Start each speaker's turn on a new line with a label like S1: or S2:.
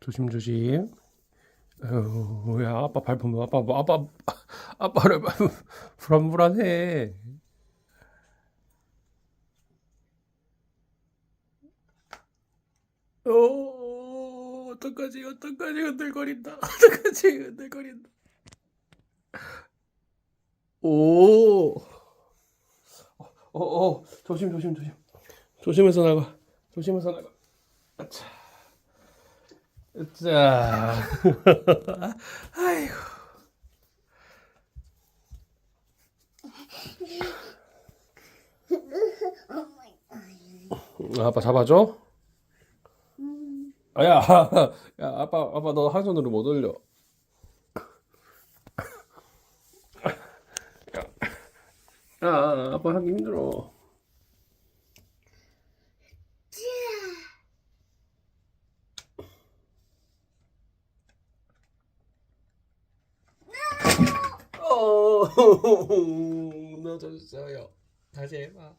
S1: 조심조심. 아유, 야, 아빠 밟으면 아빠, 뭐, 아빠, 아빠를 밟으면 불안불안해. 어, 어떡하지, 어떡하지, 흔들거린다. 어떡하지, 흔들거린다. 오. 어, 어, 조심, 조심, 조심. 조심해서 나가. 조심해서 나가. 자. 아이고. 아빠 잡아줘. 아야, 야, 아빠, 아빠 너 한 손으로 못 올려. 야, 야, 아빠 하기 힘들어. 어, 넣어줬어요. 다시 해봐.